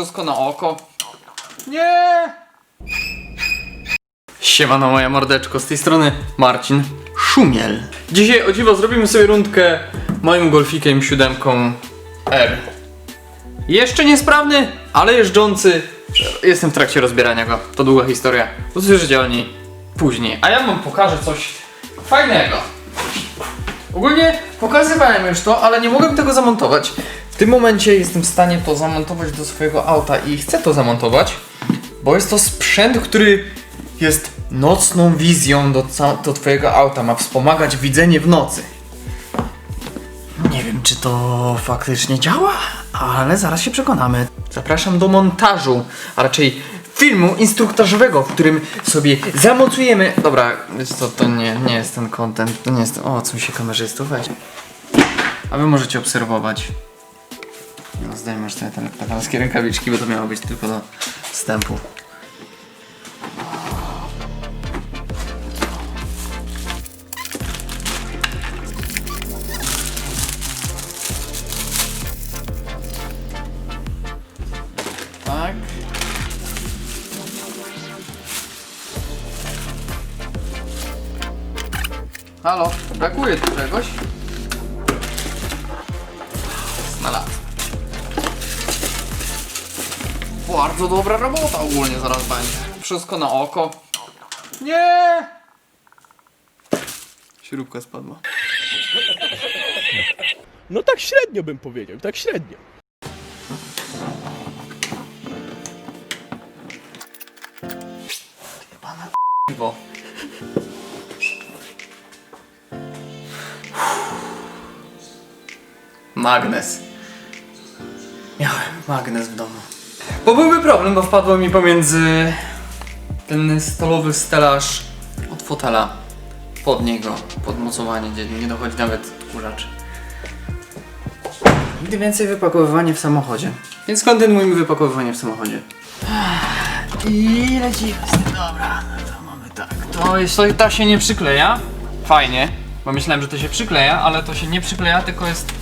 Wszystko na oko. Nie! Siemano moja mordeczko, z tej strony Marcin Szumiel. Dzisiaj o dziwo zrobimy sobie rundkę moim golfikiem siódemką R. Jeszcze niesprawny, ale jeżdżący. Jestem w trakcie rozbierania go. To długa historia. Usłyszycie o niej później. A ja wam pokażę coś fajnego. Ogólnie pokazywałem już to, ale nie mogłem tego zamontować. Tym momencie jestem w stanie to zamontować do swojego auta i chcę to zamontować, bo jest to sprzęt, który jest nocną wizją do, do twojego auta. Ma wspomagać widzenie w nocy. Nie wiem, czy to faktycznie działa, ale zaraz się przekonamy. Zapraszam do montażu, a raczej filmu instruktażowego, w którym sobie zamocujemy. Dobra, co, to nie, nie jest ten content, to nie jest. O, co mi się kamerzystów weź. A wy możecie obserwować. No, zdejmiesz te telepatalskie rękawiczki, bo to miało być tylko do wstępu. Tak. Halo, brakuje tu czegoś? Bardzo dobra robota ogólnie zaraz będzie. Wszystko na oko. Nie! Śrubka spadła. No tak średnio bym powiedział, tak średnio. Pana piwo. Magnes. Miałem magnes w domu. Bo byłby problem, bo wpadło mi pomiędzy ten stalowy stelaż od fotela pod niego, pod mocowanie, gdzie nie dochodzi nawet kurzacz. Nigdy więcej wypakowywanie w samochodzie. Więc kontynuujmy wypakowywanie w samochodzie. I lecimy z tym, dobra, no to mamy tak. To jest, to, to się nie przykleja. Fajnie, bo myślałem, że to się przykleja, ale to się nie przykleja, tylko jest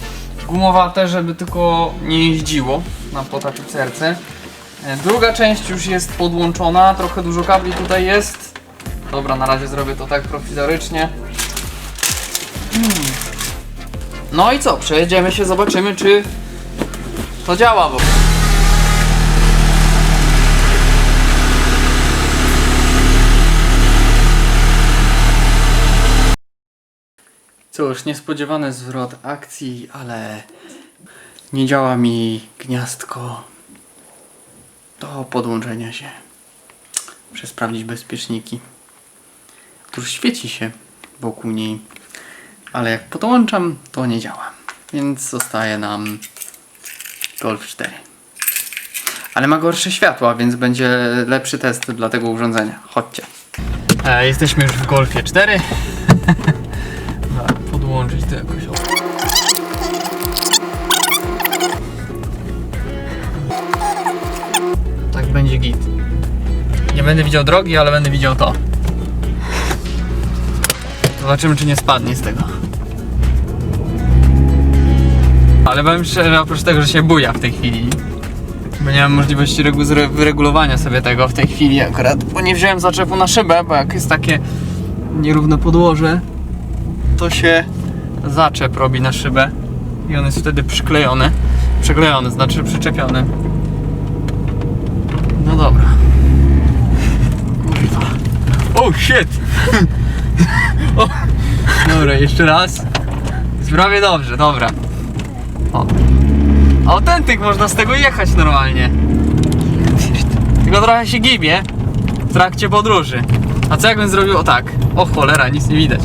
gumowate, żeby tylko nie jeździło na potaczu serce. E, Druga część już jest podłączona, trochę dużo kabli tutaj jest. Dobra, na razie zrobię to tak prowizorycznie. Hmm. No i co, przejedziemy się, zobaczymy czy to działa, bo... Cóż, niespodziewany zwrot akcji, ale nie działa mi gniazdko do podłączenia się. Muszę sprawdzić bezpieczniki. Otóż świeci się wokół niej, ale jak podłączam, to nie działa. Więc zostaje nam Golf 4. Ale ma gorsze światła, więc będzie lepszy test dla tego urządzenia. Chodźcie. E, jesteśmy już w Golfie 4. Tak, podłączyć to jakoś. Będzie git. Nie będę widział drogi, ale będę widział to. Zobaczymy, czy nie spadnie z tego. Ale powiem szczerze, oprócz tego, że się buja w tej chwili, bo nie mam możliwości wyregulowania sobie tego w tej chwili akurat, bo nie wziąłem zaczepu na szybę, bo jak jest takie nierówne podłoże, to się zaczep robi na szybę i on jest wtedy przyklejony. Przyklejony, znaczy przyczepiony. No dobra. Kurwa. Oh shit! o. Dobra, jeszcze raz. Jest prawie dobrze, dobra. O. Autentyk, można z tego jechać normalnie. Tylko trochę się gibie w trakcie podróży. A co jakbym zrobił o tak? O cholera, nic nie widać.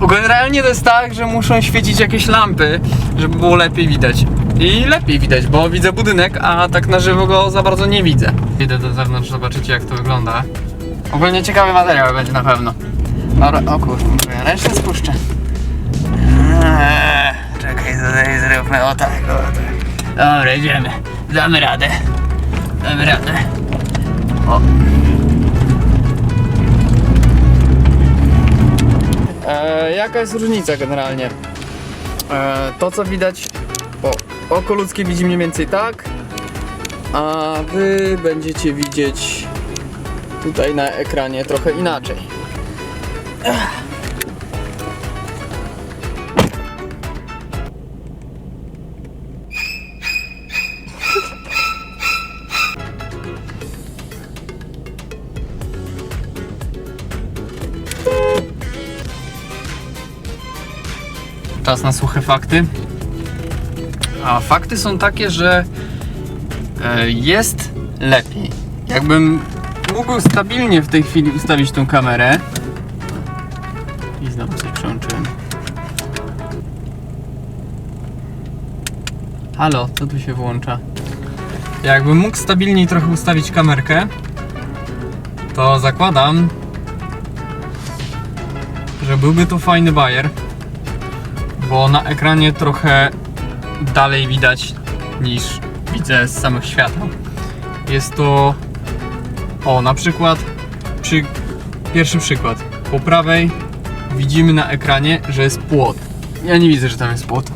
Generalnie to jest tak, że muszą świecić jakieś lampy, żeby było lepiej widać. I lepiej widać, bo widzę budynek, a tak na żywo go za bardzo nie widzę. Idę do zewnątrz, zobaczycie jak to wygląda. Ogólnie ciekawy materiał będzie na pewno. Dobra, o kurde, ja ręcznie spuszczę. Eee, czekaj, tutaj zróbmy o tak, o tak. Dobra, idziemy. Damy radę. Damy radę. O. E, jaka jest różnica generalnie? E, to co widać, oko ludzkie widzi mniej więcej tak, a wy będziecie widzieć tutaj na ekranie trochę inaczej. Czas na suche fakty. A fakty są takie, że e, jest lepiej. Jakbym mógł stabilnie w tej chwili ustawić tą kamerę. I znowu coś przełączyłem. Halo, co tu się włącza? Jakbym mógł stabilniej trochę ustawić kamerkę, to zakładam, że byłby to fajny bajer, bo na ekranie trochę dalej widać niż widzę z samych świateł. Jest to. O, na przykład. Przy... Pierwszy przykład. Po prawej widzimy na ekranie, że jest płot. Ja nie widzę, że tam jest płot.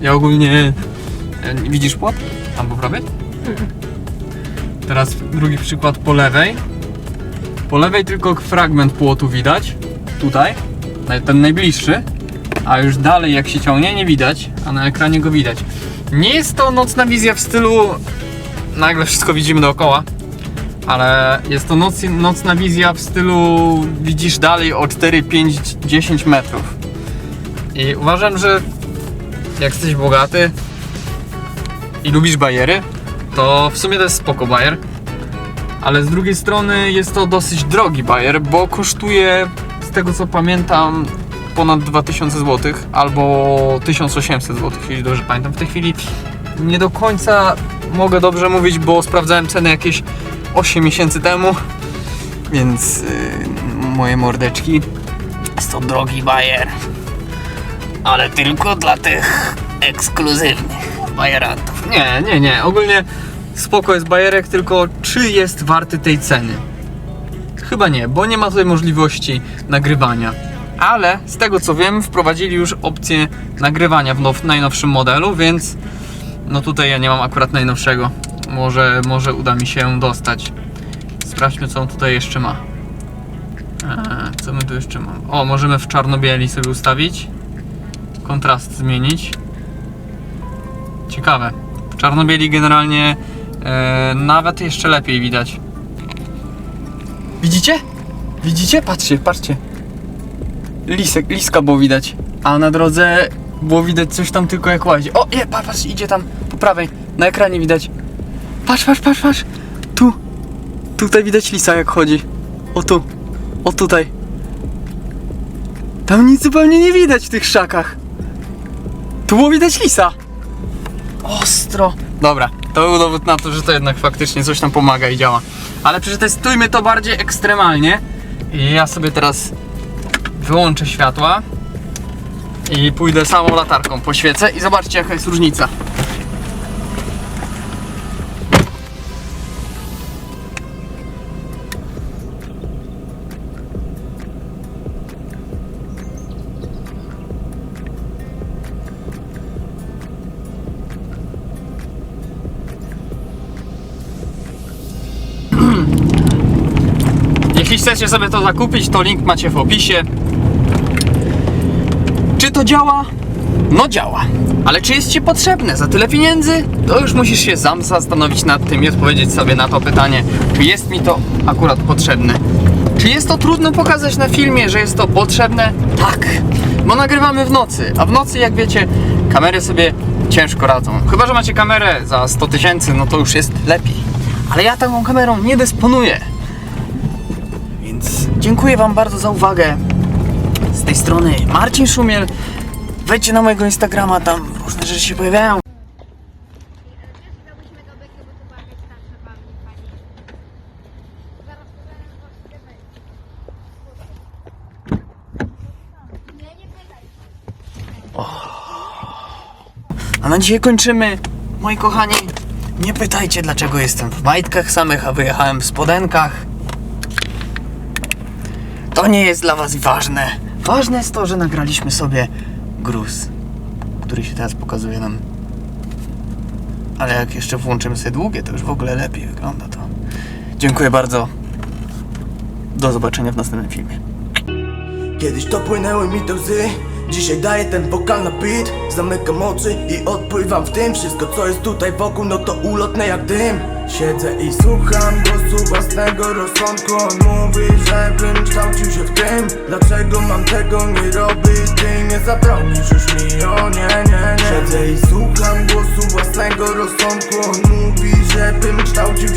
Ja ogólnie. E, Widzisz płot? Tam po prawej? Teraz drugi przykład po lewej. Po lewej tylko fragment płotu widać. Tutaj. Ten najbliższy a już dalej jak się ciągnie nie widać, a na ekranie go widać. Nie jest to nocna wizja w stylu nagle wszystko widzimy dookoła, ale jest to noc, nocna wizja w stylu widzisz dalej o 4, 5, 10 metrów. I uważam, że jak jesteś bogaty i lubisz bajery, to w sumie to jest spoko bajer. Ale z drugiej strony jest to dosyć drogi bajer, bo kosztuje z tego co pamiętam ponad 2000 zł albo 1800 zł, jeśli dobrze pamiętam. W tej chwili nie do końca mogę dobrze mówić, bo sprawdzałem ceny jakieś 8 miesięcy temu, więc yy, moje mordeczki jest to drogi bajer, ale tylko dla tych ekskluzywnych bajerantów. Nie, nie, nie, ogólnie spoko jest bajerek, tylko czy jest warty tej ceny? Chyba nie, bo nie ma tutaj możliwości nagrywania. Ale z tego co wiem, wprowadzili już opcję nagrywania w now, najnowszym modelu, więc no tutaj ja nie mam akurat najnowszego. Może, może uda mi się dostać. Sprawdźmy co on tutaj jeszcze ma. Eee, co my tu jeszcze mamy? O, możemy w czarno-bieli sobie ustawić. Kontrast zmienić. Ciekawe. W czarno-bieli generalnie e, nawet jeszcze lepiej widać. Widzicie? Widzicie? Patrzcie, patrzcie. Lisek, liska było widać. A na drodze było widać coś tam tylko jak łazi. O, nie, patrz, idzie tam po prawej. Na ekranie widać. Patrz, patrz, patrz, patrz. Tu. Tutaj widać lisa jak chodzi. O tu. O tutaj. Tam nic zupełnie nie widać w tych szakach. Tu było widać lisa. Ostro. Dobra, to był dowód na to, że to jednak faktycznie coś tam pomaga i działa. Ale przetestujmy to bardziej ekstremalnie. I ja sobie teraz wyłączę światła i pójdę samą latarką po świecę i zobaczcie jaka jest różnica. Jeśli chcecie sobie to zakupić, to link macie w opisie. Czy to działa? No działa. Ale czy jest Ci potrzebne za tyle pieniędzy? To już musisz się sam zastanowić nad tym i odpowiedzieć sobie na to pytanie, czy jest mi to akurat potrzebne. Czy jest to trudno pokazać na filmie, że jest to potrzebne? Tak, bo nagrywamy w nocy, a w nocy, jak wiecie, kamery sobie ciężko radzą. Chyba, że macie kamerę za 100 tysięcy, no to już jest lepiej. Ale ja taką kamerą nie dysponuję. Więc dziękuję Wam bardzo za uwagę. Z tej strony Marcin Szumiel. Wejdźcie na mojego Instagrama, tam różne rzeczy się pojawiają. Pytaj. A na dzisiaj kończymy. Moi kochani, nie pytajcie dlaczego jestem w majtkach samych, a wyjechałem w spodenkach. To nie jest dla was ważne. Ważne jest to, że nagraliśmy sobie gruz, który się teraz pokazuje nam Ale jak jeszcze włączymy sobie długie, to już w ogóle lepiej wygląda to. Dziękuję bardzo. Do zobaczenia w następnym filmie. Kiedyś to płynęły mi te łzy Dzisiaj daję ten wokal na beat Zamykam oczy i odpływam w tym. Wszystko co jest tutaj wokół, no to ulotne jak dym. Siedzę i słucham głosu własnego rozsądku. On mówi, żebym kształcił się w tym. Dlaczego mam tego nie robić? Ty nie zabronisz już mi, o nie, nie, nie. Siedzę i słucham głosu własnego rozsądku. On mówi, żebym kształcił się